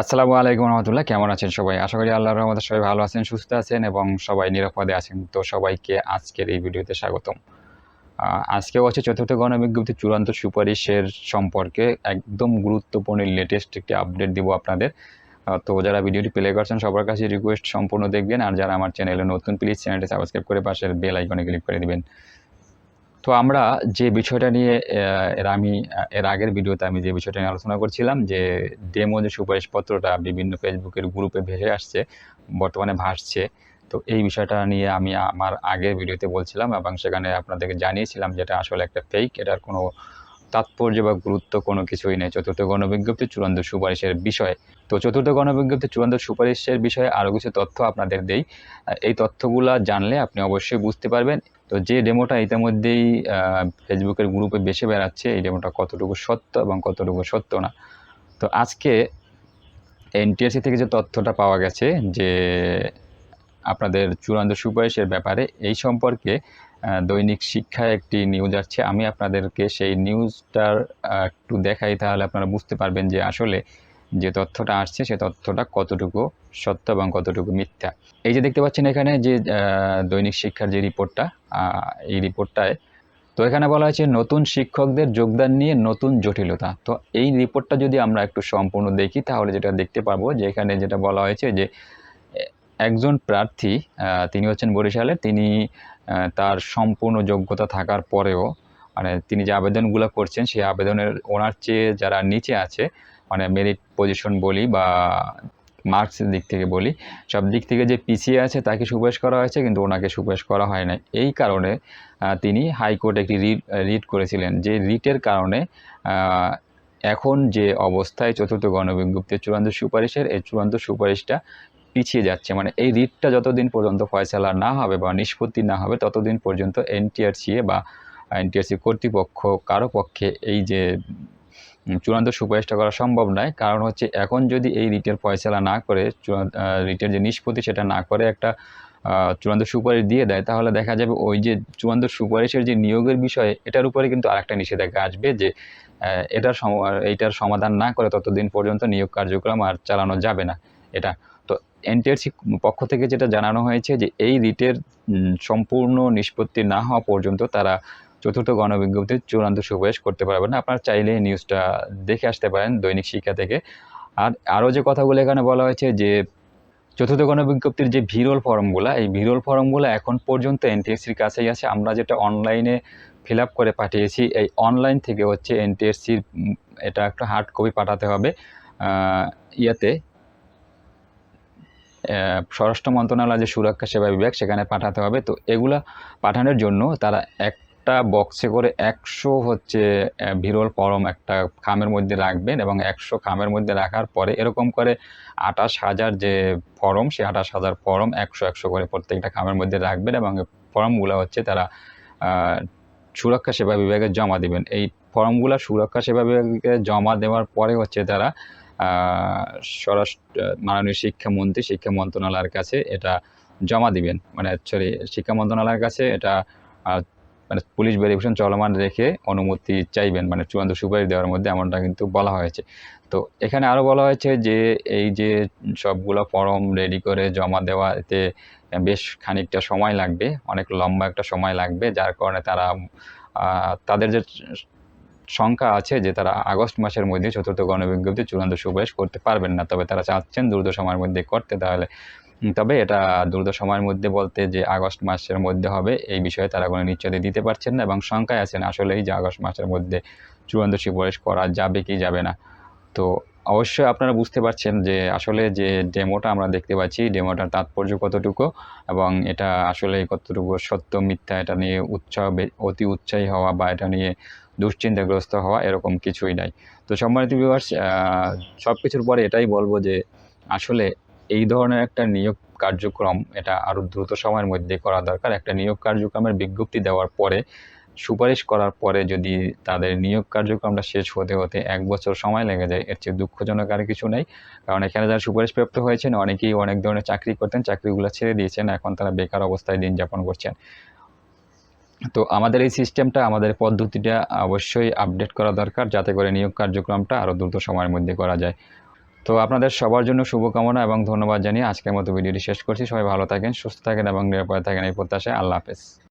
আসসালামু আলাইকুম রহমতুল্লাহ। কেমন আছেন সবাই? আশা করি আল্লাহর রহমতে সবাই ভালো আছেন, সুস্থ আছেন এবং সবাই নিরাপদে আছেন। তো সবাইকে আজকের এই ভিডিওতে স্বাগতম। আজকে হচ্ছে চতুর্থ গণবিজ্ঞপ্তি চূড়ান্ত সুপারিশের সম্পর্কে একদম গুরুত্বপূর্ণ লেটেস্ট একটি আপডেট দিব আপনাদের। তো যারা ভিডিওটি প্লে করছেন, সবার কাছে রিকোয়েস্ট সম্পূর্ণ দেখবেন। আর যারা আমার চ্যানেলে নতুন প্লিজ চ্যানেলটি সাবস্ক্রাইব করে পাশের বেল আইকনে ক্লিক করে দিবেন। তো আমরা যে বিষয়টা নিয়ে এর আমি, এর আগের ভিডিওতে আমি যে বিষয়টা নিয়ে আলোচনা করছিলাম যে ডেমো যে সুপারিশপত্রটা বিভিন্ন ফেসবুকের গ্রুপে ভেসে আসছে, বর্তমানে ভাসছে, তো এই বিষয়টা নিয়ে আমি আমার আগের ভিডিওতে বলছিলাম এবং সেখানে আপনাদেরকে জানিয়েছিলাম যেটা আসলে একটা ফেক এটার কোনো তাৎপর্য বা গুরুত্ব কোনো কিছুই নেই। চতুর্থ গণবিজ্ঞপ্তি চূড়ান্ত সুপারিশের বিষয়ে। তো চতুর্থ গণবিজ্ঞপ্তি চূড়ান্ত সুপারিশের বিষয়ে আরও কিছু তথ্য আপনাদের দেই। এই তথ্যগুলা জানলে আপনি অবশ্যই বুঝতে পারবেন তো যে ডেমোটা ইতিমধ্যেই ফেসবুকের গ্রুপে বেশি বেড়াচ্ছে, এই ডেমোটা কতটুকু সত্য এবং কতটুকু সত্য না। তো আজকে এনটিএসসি থেকে যে তথ্যটা পাওয়া গেছে যে, আপনাদের চূড়ান্ত সুপারিশের ব্যাপারে, এই সম্পর্কে দৈনিক শিক্ষায় একটি নিউজ আসছে। আমি আপনাদেরকে সেই নিউজটার একটু দেখাই, তাহলে আপনারা বুঝতে পারবেন যে আসলে যে তথ্যটা আসছে, সে তথ্যটা কতটুকু সত্য এবং কতটুকু মিথ্যা। এই যে দেখতে পাচ্ছেন এখানে যে দৈনিক শিক্ষার যে রিপোর্টটা এই রিপোর্টটায়, তো এখানে বলা হয়েছে নতুন শিক্ষকদের যোগদান নিয়ে নতুন জটিলতা। তো এই রিপোর্টটা যদি আমরা একটু সম্পূর্ণ দেখি, তাহলে যেটা দেখতে পারব যে এখানে যেটা বলা হয়েছে যে, একজন প্রার্থী তিনি হচ্ছেন বরিশালের, তিনি তার সম্পূর্ণ যোগ্যতা থাকার পরেও মানে তিনি যে আবেদনগুলো করছেন, সেই আবেদনের ওনার চেয়ে যারা নিচে আছে মানে মেরিট পজিশন বলি বা মার্কসের দিক থেকে বলি, সব দিক থেকে যে পিছিয়ে আছে তাকে সুপারিশ করা হয়েছে, কিন্তু ওনাকে সুপারিশ করা হয় না এই কারণে তিনি হাইকোর্টে একটি রিট রিট করেছিলেন, যে রিটের কারণে এখন যে অবস্থায় চতুর্থ গণবিজ্ঞপ্তির চূড়ান্ত সুপারিশের, এই চূড়ান্ত সুপারিশটা পিছিয়ে যাচ্ছে। মানে এই রিটটা যতদিন পর্যন্ত ফয়সালা না হবে বা নিষ্পত্তি না হবে, ততদিন পর্যন্ত এনটিআরসি বা এনটিআরসি কর্তৃপক্ষ, কারও পক্ষে এই যে চূড়ান্ত সুপারিশটা করা সম্ভব নয়। কারণ হচ্ছে এখন যদি এই রিটের ফয়সালা না করে রিটের যে নিষ্পত্তি সেটা না করে একটা চূড়ান্ত সুপারিশ দিয়ে দেয়, তাহলে দেখা যাবে ওই যে চূড়ান্ত সুপারিশের যে নিয়োগের বিষয়ে, এটার উপরে কিন্তু আরেকটা নিষেধাজ্ঞা আসবে যে এটার এইটার সমাধান না করে ততদিন পর্যন্ত নিয়োগ কার্যক্রম আর চালানো যাবে না এটা। তো এনটিআরসি পক্ষ থেকে যেটা জানানো হয়েছে যে, এই রিটের সম্পূর্ণ নিষ্পত্তি না হওয়া পর্যন্ত তারা চতুর্থ গণবিজ্ঞপ্তির চূড়ান্ত সুপারিশ করতে পারবেন না। আপনারা চাইলে নিউজটা দেখে আসতে পারেন দৈনিক শিক্ষা থেকে। আর আরও যে কথাগুলো এখানে বলা হয়েছে যে, চতুর্থ গণবিজ্ঞপ্তির যে ভিরল ফর্মগুলো, এই ভিরল ফর্মগুলো এখন পর্যন্ত এনটিএসসির কাছেই আছে। আমরা যেটা অনলাইনে ফিল আপ করে পাঠিয়েছি, এই অনলাইন থেকে হচ্ছে এনটিএসসির এটা একটা হার্ড কপি পাঠাতে হবে। ইয়েতে স্বরাষ্ট্র মন্ত্রণালয় যে সুরক্ষা সেবা বিভাগ সেখানে পাঠাতে হবে। তো এগুলা পাঠানোর জন্য তারা একটা বক্সে করে একশো হচ্ছে আহ, বিরল ফরম একটা খামের মধ্যে রাখবেন এবং একশো খামের মধ্যে রাখার পরে এরকম করে আঠাশ হাজার যে ফরম সেই আঠাশ হাজার ফরম একশো একশো করে প্রত্যেকটা খামের মধ্যে রাখবেন এবং ফর্মগুলো হচ্ছে তারা সুরক্ষা সেবা বিভাগে জমা দিবেন। এই ফর্মগুলো সুরক্ষা সেবা বিভাগে জমা দেওয়ার পরে হচ্ছে তারা স্বরাষ্ট্র মাননীয় শিক্ষামন্ত্রী শিক্ষা মন্ত্রণালয়ের কাছে এটা জমা দিবেন। মানে সরি শিক্ষা মন্ত্রণালয়ের কাছে এটা মানে পুলিশ ভেরিফিকেশন চলমান রেখে অনুমতি চাইবেন মানে চূড়ান্ত সুপারিশ দেওয়ার মধ্যে এমনটা কিন্তু বলা হয়েছে। তো এখানে আরও বলা হয়েছে যে, এই যে সবগুলো ফর্ম রেডি করে জমা দেওয়া এতে বেশ খানিকটা সময় লাগবে, অনেক লম্বা একটা সময় লাগবে, যার কারণে তারা তাদের যে সংখ্যা আছে যে তারা আগস্ট মাসের মধ্যে চতুর্থ গণবিজ্ঞপ্তি চূড়ান্ত সুপারিশ করতে পারবেন না, তবে তারা চাচ্ছেন দ্রুত সময়ের মধ্যে করতে, তাহলে তবে এটা দ্রুত সময়ের মধ্যে বলতে যে আগস্ট মাসের মধ্যে হবে, এই বিষয়ে তারা কোনো নিশ্চয়তা দিতে পারছেন না এবং শঙ্কায় আছেন আসলেই যে আগস্ট মাসের মধ্যে চূড়ান্ত সুপারিশ করা যাবে কি যাবে না। তো অবশ্যই আপনারা বুঝতে পারছেন যে আসলে যে ডেমোটা আমরা দেখতে পাচ্ছি, ডেমোটার তাৎপর্য কতটুকু এবং এটা আসলে কতটুকু সত্য মিথ্যা এটা নিয়ে উৎসাহ অতি উৎসাহী হওয়া বা এটা নিয়ে দুশ্চিন্তাগ্রস্ত হওয়া এরকম কিছুই নাই। তো সম্মানিত ভিউয়ার্স সব কিছুর পরে এটাই বলব যে আসলে এই ধরনের একটা নিয়োগ কার্যক্রম এটা আরও দ্রুত সময়ের মধ্যে করা দরকার। একটা নিয়োগ কার্যক্রমের বিজ্ঞপ্তি দেওয়ার পরে, সুপারিশ করার পরে যদি তাদের নিয়োগ কার্যক্রমটা শেষ হতে হতে এক বছর সময় লেগে যায়, এর চেয়ে দুঃখজনক আর কিছু নেই। কারণ এখানে যারা সুপারিশপ্রাপ্ত হয়েছেন, অনেকেই অনেক ধরনের চাকরি করতেন, চাকরিগুলো ছেড়ে দিয়েছেন, এখন তারা বেকার অবস্থায় দিন যাপন করছেন। তো আমাদের এই সিস্টেমটা, আমাদের পদ্ধতিটা অবশ্যই আপডেট করা দরকার, যাতে করে নিয়োগ কার্যক্রমটা আরও দ্রুত সময়ের মধ্যে করা যায়। তো আপনাদের সবার জন্য শুভকামনা এবং ধন্যবাদ জানিয়ে আজকের মতো ভিডিওটি শেষ করছি। সবাই ভালো থাকেন, সুস্থ থাকেন এবং নিরাপদে থাকেন এই প্রত্যাশায়। আল্লাহ হাফেজ।